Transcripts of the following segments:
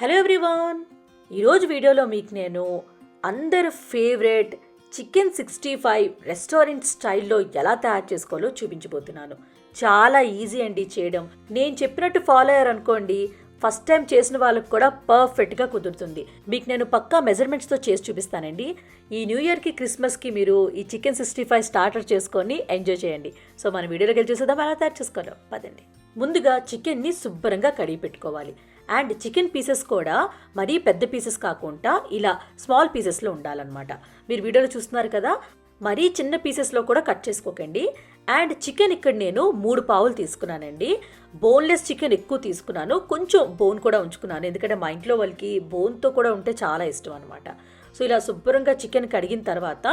Hello everyone. ఈరోజు వీడియోలో మీకు నేను అందరి favourite chicken sixty five restaurant స్టైల్లో ఎలా తయారు చేసుకోవాలో చూపించబోతున్నాను. చాలా ఈజీ అండి చేయడం. నేను చెప్పినట్టు ఫాలో అయ్యారనుకోండి ఫస్ట్ టైం చేసిన వాళ్ళకి కూడా పర్ఫెక్ట్గా కుదురుతుంది. మీకు నేను పక్కా మెజర్మెంట్స్తో చేసి చూపిస్తానండి. ఈ న్యూ ఇయర్కి క్రిస్మస్కి మీరు ఈ చికెన్ సిక్స్టీ ఫైవ్ స్టార్టర్ చేసుకొని ఎంజాయ్ చేయండి. సో మన వీడియోలోకి వెళ్ళి చూసేద్దాం. ఎలా తయారు చేసుకోవాలి. పదండి. ముందుగా చికెన్ని శుభ్రంగా కడిగి పెట్టుకోవాలి. అండ్ చికెన్ పీసెస్ కూడా మరీ పెద్ద పీసెస్ కాకుండా ఇలా స్మాల్ పీసెస్లో ఉండాలన్నమాట. మీరు వీడియోలో చూస్తున్నారు కదా మరీ చిన్న పీసెస్లో కూడా కట్ చేసుకోకండి. అండ్ చికెన్ ఇక్కడ నేను మూడు పావులు తీసుకున్నానండి. బోన్లెస్ చికెన్ ఎక్కువ తీసుకున్నాను. కొంచెం బోన్ కూడా ఉంచుకున్నాను. ఎందుకంటే మా ఇంట్లో వాళ్ళకి బోన్తో కూడా ఉంటే చాలా ఇష్టం అనమాట సో ఇలా శుభ్రంగా చికెన్ కడిగిన తర్వాత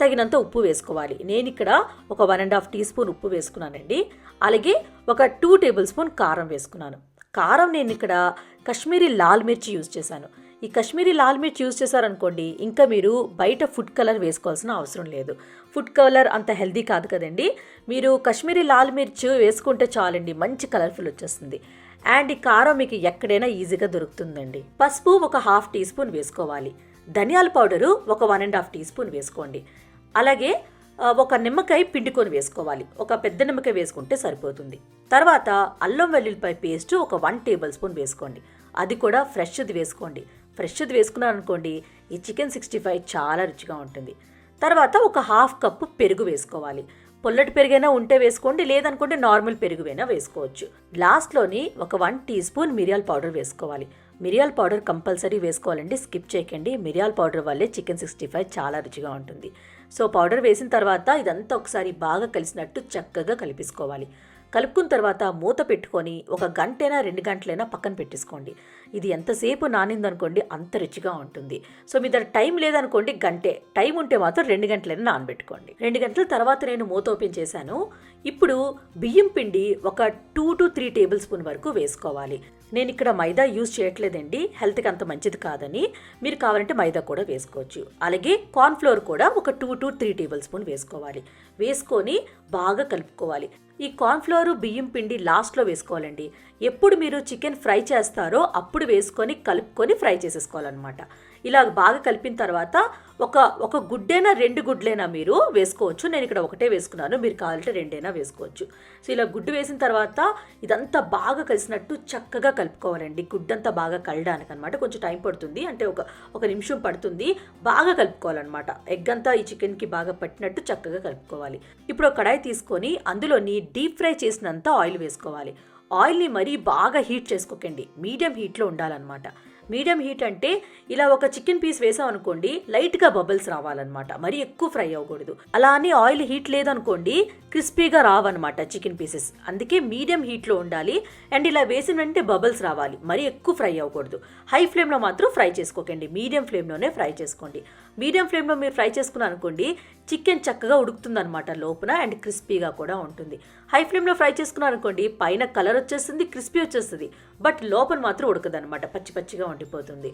తగినంత ఉప్పు వేసుకోవాలి. నేను ఇక్కడ ఒక one and half tea spoon ఉప్పు వేసుకున్నానండి. అలాగే ఒక టూ టేబుల్ స్పూన్ కారం వేసుకున్నాను. కారం నేను ఇక్కడ కాశ్మీరీ లాల్ మిర్చి యూజ్ చేశాను. ఈ కశ్మీరీ లాల్ మిర్చి యూజ్ చేశారనుకోండి ఇంకా మీరు బయట ఫుడ్ కలర్ వేసుకోవాల్సిన అవసరం లేదు. ఫుడ్ కలర్ అంత హెల్దీ కాదు కదండి. మీరు కాశ్మీరీ లాల్ మిర్చి వేసుకుంటే చాలండి మంచి కలర్ఫుల్ వచ్చేస్తుంది. అండ్ ఈ కారం మీకు ఎక్కడైనా ఈజీగా దొరుకుతుందండి. పసుపు ఒక హాఫ్ టీ స్పూన్ వేసుకోవాలి. ధనియాల పౌడరు ఒక one and half tea spoon వేసుకోండి. అలాగే ఒక నిమ్మకాయ పిండుకొని వేసుకోవాలి. ఒక పెద్ద నిమ్మకాయ వేసుకుంటే సరిపోతుంది. తర్వాత అల్లం వెల్లుల్లిపాయ పేస్ట్ ఒక వన్ టేబుల్ స్పూన్ వేసుకోండి. అది కూడా ఫ్రెష్ది వేసుకోండి. ఫ్రెష్ది వేసుకున్నారనుకోండి ఈ చికెన్ సిక్స్టీ ఫైవ్ చాలా రుచిగా ఉంటుంది. తర్వాత ఒక హాఫ్ కప్పు పెరుగు వేసుకోవాలి. పొల్లటి పెరుగైనా ఉంటే వేసుకోండి లేదనుకుంటే నార్మల్ పెరుగువైనా వేసుకోవచ్చు. లాస్ట్లోని ఒక వన్ టీ స్పూన్ మిరియాల పౌడర్ వేసుకోవాలి. మిరియాల పౌడర్ కంపల్సరీ వేసుకోవాలండి స్కిప్ చేయకండి. మిరియాల పౌడర్ వల్లే చికెన్ సిక్స్టీ ఫైవ్ చాలా రుచిగా ఉంటుంది. సో పౌడర్ వేసిన తర్వాత ఇదంతా ఒకసారి బాగా కలిసినట్టు చక్కగా కలిపేసుకోవాలి. కలుపుకున్న తర్వాత మూత పెట్టుకొని ఒక గంటైనా రెండు గంటలైనా పక్కన పెట్టేసుకోండి. ఇది ఎంతసేపు నానిందనుకోండి అంత రుచిగా ఉంటుంది. సో మీ దగ్గర టైం లేదనుకోండి గంటే. టైం ఉంటే మాత్రం రెండు గంటలైనా నానబెట్టుకోండి. రెండు గంటల తర్వాత నేను మూత ఓపెన్ చేశాను. ఇప్పుడు బియ్యం పిండి ఒక two to three table spoon వరకు వేసుకోవాలి. నేను ఇక్కడ మైదా యూజ్ చేయట్లేదండి. హెల్త్కి అంత మంచిది కాదని. మీరు కావాలంటే మైదా కూడా వేసుకోవచ్చు. అలాగే కార్న్ఫ్లోర్ కూడా ఒక two to three table spoon వేసుకోవాలి. వేసుకొని బాగా కలుపుకోవాలి. ఈ కార్న్ఫ్లోర్ బియ్యం పిండి లాస్ట్లో వేసుకోవాలండి. ఎప్పుడు మీరు చికెన్ ఫ్రై చేస్తారో అప్పుడు వేసుకొని కలుపుకొని ఫ్రై చేసేసుకోవాలన్నమాట. ఇలా బాగా కలిపిన తర్వాత ఒక ఒక గుడ్డైనా రెండు గుడ్లైనా మీరు వేసుకోవచ్చు. నేను ఇక్కడ ఒకటే వేసుకున్నాను. మీరు కావాలంటే రెండైనా వేసుకోవచ్చు. సో ఇలా గుడ్డు వేసిన తర్వాత ఇదంతా బాగా కలిసినట్టు చక్కగా కలుపుకోవాలండి. గుడ్డంతా బాగా కలడానికి అనమాట కొంచెం టైం పడుతుంది. అంటే ఒక ఒక నిమిషం పడుతుంది. బాగా కలుపుకోవాలన్నమాట. ఎగ్ అంతా ఈ చికెన్కి బాగా పట్టినట్టు చక్కగా కలుపుకోవాలి. ఇప్పుడు ఒక కడాయి తీసుకొని అందులోని డీప్ ఫ్రై చేసినంత ఆయిల్ వేసుకోవాలి. ఆయిల్ని మరీ బాగా హీట్ చేసుకోకండి. మీడియం హీట్లో ఉండాలన్నమాట. మీడియం హీట్ అంటే ఇలా ఒక చికెన్ పీస్ వేసాం అనుకోండి లైట్గా బబుల్స్ రావాలన్నమాట. మరీ ఎక్కువ ఫ్రై అవ్వకూడదు. అలా అని ఆయిల్ హీట్ లేదనుకోండి క్రిస్పీగా రావన్నమాట చికెన్ పీసెస్. అందుకే మీడియం హీట్లో ఉండాలి. అండ్ ఇలా వేసిన వెంటనే బబుల్స్ రావాలి. మరీ ఎక్కువ ఫ్రై అవ్వకూడదు. హై ఫ్లేమ్లో మాత్రం ఫ్రై చేసుకోకండి. మీడియం ఫ్లేమ్లోనే ఫ్రై చేసుకోండి. మీడియం ఫ్లేమ్లో మీరు ఫ్రై చేసుకున్నారనుకోండి చికెన్ చక్కగా ఉడుకుతుందనమాట లోపల అండ్ క్రిస్పీగా కూడా ఉంటుంది. హై ఫ్లేమ్లో ఫ్రై చేసుకున్నారు అనుకోండి పైన కలర్ వచ్చేస్తుంది క్రిస్పీ వచ్చేస్తుంది. బట్ లోపల మాత్రం ఉడకదనమాట పచ్చి పచ్చిగా ఉండిపోతుంది.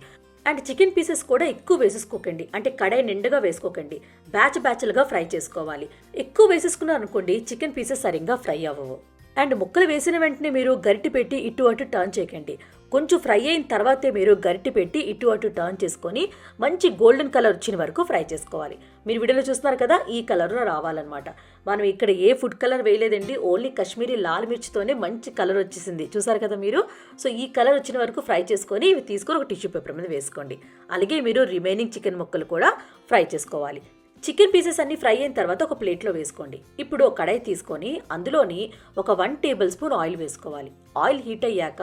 అండ్ చికెన్ పీసెస్ కూడా ఎక్కువ వేసేసుకోకండి అంటే కడాయి నిండుగా వేసుకోకండి. బ్యాచ్ బ్యాచ్లుగా ఫ్రై చేసుకోవాలి. ఎక్కువ వేసేసుకున్నారు అనుకోండి చికెన్ పీసెస్ సరిగ్గా ఫ్రై అవ్వవు. అండ్ ముక్కలు వేసిన వెంటనే మీరు గరిటె పెట్టి ఇటు అటు టర్న్ చేయకండి. కొంచెం ఫ్రై అయిన తర్వాతే మీరు గరిటె పెట్టి ఇటు అటు టర్న్ చేసుకొని మంచి గోల్డెన్ కలర్ వచ్చిన వరకు ఫ్రై చేసుకోవాలి. మీరు వీడియోలో చూస్తున్నారు కదా ఈ కలర్లో రావాలన్నమాట. మనం ఇక్కడ ఏ ఫుడ్ కలర్ వేయలేదండి ఓన్లీ కాశ్మీరీ లాల్ మిర్చితోనే మంచి కలర్ వచ్చేసింది. చూసారు కదా మీరు? సో ఈ కలర్ వచ్చిన వరకు ఫ్రై చేసుకొని ఇవి తీసుకొని ఒక టిష్యూ పేపర్ మీద వేసుకోండి. అలాగే మీరు రిమైనింగ్ చికెన్ ముక్కలు కూడా ఫ్రై చేసుకోవాలి. చికెన్ పీసెస్ అన్ని ఫ్రై అయిన తర్వాత ఒక ప్లేట్లో వేసుకోండి. ఇప్పుడు ఒక కడాయి తీసుకొని అందులోని ఒక వన్ టేబుల్ స్పూన్ ఆయిల్ వేసుకోవాలి. ఆయిల్ హీట్ అయ్యాక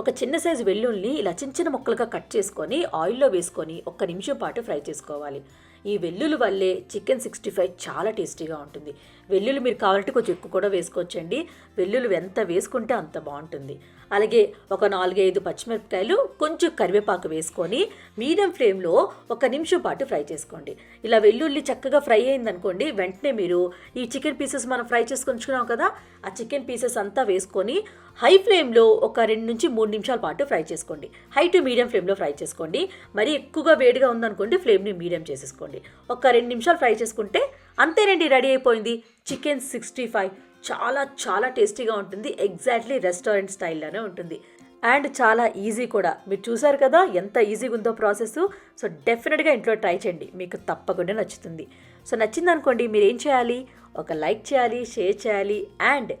ఒక చిన్న సైజు వెల్లుల్ని ఇలా చిన్న చిన్న ముక్కలుగా కట్ చేసుకొని ఆయిల్లో వేసుకొని ఒక్క నిమిషం పాటు ఫ్రై చేసుకోవాలి. ఈ వెల్లుల్లి వల్లే చికెన్ సిక్స్టీ ఫైవ్ చాలా టేస్టీగా ఉంటుంది. వెల్లుల్లి మీరు కావాలంటే కొంచెం ఎక్కువ కూడా వేసుకోవచ్చండి. వెల్లుల్లి ఎంత వేసుకుంటే అంత బాగుంటుంది. అలాగే ఒక నాలుగైదు పచ్చిమిరపకాయలు కొంచెం కరివేపాకు వేసుకొని మీడియం ఫ్లేమ్లో ఒక నిమిషం పాటు ఫ్రై చేసుకోండి. ఇలా వెల్లుల్లి చక్కగా ఫ్రై అయిందనుకోండి వెంటనే మీరు ఈ చికెన్ పీసెస్ మనం ఫ్రై చేసుకుంటున్నాం కదా ఆ చికెన్ పీసెస్ అంతా వేసుకొని హై ఫ్లేమ్లో ఒక రెండు నుంచి మూడు నిమిషాల పాటు ఫ్రై చేసుకోండి. హై టు మీడియం ఫ్లేమ్లో ఫ్రై చేసుకోండి. మరీ ఎక్కువగా వేడిగా ఉందనుకోండి ఫ్లేమ్ని మీడియం చేసేసుకోండి. ఒక రెండు నిమిషాలు ఫ్రై చేసుకుంటే అంతేనండి రెడీ అయిపోయింది. Chicken sixty five. చాలా చాలా టేస్టీగా ఉంటుంది. ఎగ్జాక్ట్లీ రెస్టారెంట్ స్టైల్లోనే ఉంటుంది. అండ్ చాలా ఈజీ కూడా. మీరు చూసారు కదా ఎంత ఈజీగా ఉందో ప్రాసెస్. సో డెఫినెట్గా ఇంట్లో ట్రై చేయండి. మీకు తప్పకుండా నచ్చుతుంది. సో నచ్చింది అనుకోండి మీరు ఏం చేయాలి? ఒక లైక్ చేయాలి షేర్ చేయాలి. అండ్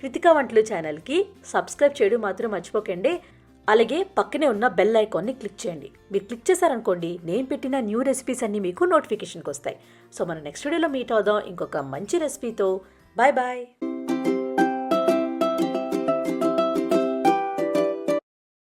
కృతికా వంటలు ఛానల్కి సబ్స్క్రైబ్ చేయడం మాత్రం మర్చిపోకండి. అలాగే పక్కనే ఉన్న బెల్ ఐకాన్ని క్లిక్ చేయండి. మీరు క్లిక్ చేశారనుకోండి నేను పెట్టిన న్యూ రెసిపీస్ అన్నీ మీకు నోటిఫికేషన్కి వస్తాయి సో మనం నెక్స్ట్ వీడియోలో మీట్ అవుదాం. ఇంకొక మంచి రెసిపీతో బాయ్ బాయ్